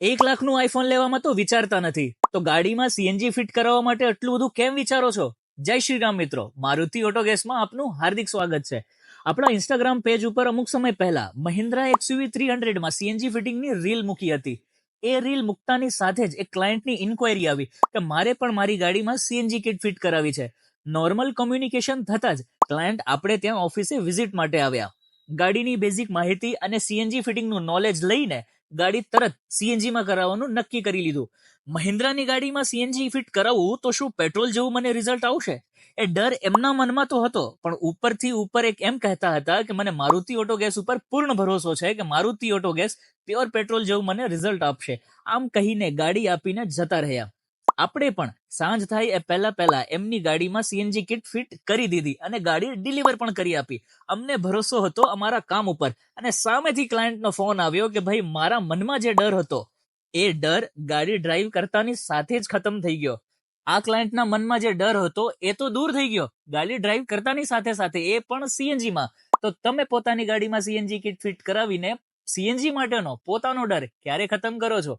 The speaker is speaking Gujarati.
એક લાખનું આઈફોન લેવામાં તો વિચારતા નથી. તો ગાડીમાં સીએનજી ફિટ કરાવવા માટે આટલું બધું કેમ વિચારો છો? જય શ્રી રામ મિત્રો. મારુતિ ઓટો ગેસમાં આપનું હાર્દિક સ્વાગત છે. આપણા ઇન્સ્ટાગ્રામ પેજ ઉપર અમુક સમય પહેલા મહિન્દ્રા એક્સયુવી થ્રી હંડ્રેડમાં સીએનજી ફિટિંગની રીલ મૂકી હતી. એ રીલ મૂકતાની સાથે જ એક ક્લાયન્ટની ઇન્ક્વાયરી આવી કે મારે પણ મારી ગાડીમાં સીએનજી કિટ ફિટ કરાવી છે. નોર્મલ કોમ્યુનિકેશન થતાં જ ક્લાયન્ટ આપણે ત્યાં ઓફિસે વિઝિટ માટે આવ્યા. ગાડીની બેઝિક માહિતી અને સીએનજી ફિટિંગનું નોલેજ લઈને ગાડી તરત સીએનજીમાં કરાવવાનું નક્કી કરી લીધું. મહિન્દ્રાની ગાડીમાં સીએનજી ફિટ કરાવવું તો શું પેટ્રોલ જેવું મને રિઝલ્ટ આવશે? એ ડર એમના મનમાં તો હતો, પણ ઉપરથી ઉપર એક એમ કહેતા હતા કે મને મારુતિ ઓટો ગેસ ઉપર પૂર્ણ ભરોસો છે કે Maruti auto gas pure petrol જેવું મને રિઝલ્ટ આપશે. આમ કહીને ગાડી આપીને જતા રહ્યા. આપણે પણ સાંજ થાય એ પહેલા પહેલા એમની ગાડીમાં સીએનજી કિટ ફિટ કરી દીધી અને ગાડી ડિલિવર પણ કરી આપી. અમને ભરોસો હતો અમારા કામ ઉપર. અને સામેથી ક્લાયન્ટનો ફોન આવ્યો કે ભાઈ, મારા મનમાં જે ડર હતો, એ ડર ગાડી ડ્રાઈવ કરતાની સાથે જ ખતમ થઈ ગયો. આ ક્લાયન્ટના મનમાં જે ડર હતો, એ તો દૂર થઈ ગયો. ગાડી ડ્રાઈવ કરતાની સાથે સાથે એ પણ સીએનજીમાં તો તમે પોતાની ગાડીમાં સીએનજી કિટ ફિટ કરાવીને સીએનજી માટેનો પોતાનો ડર ક્યારે ખતમ કરો છો?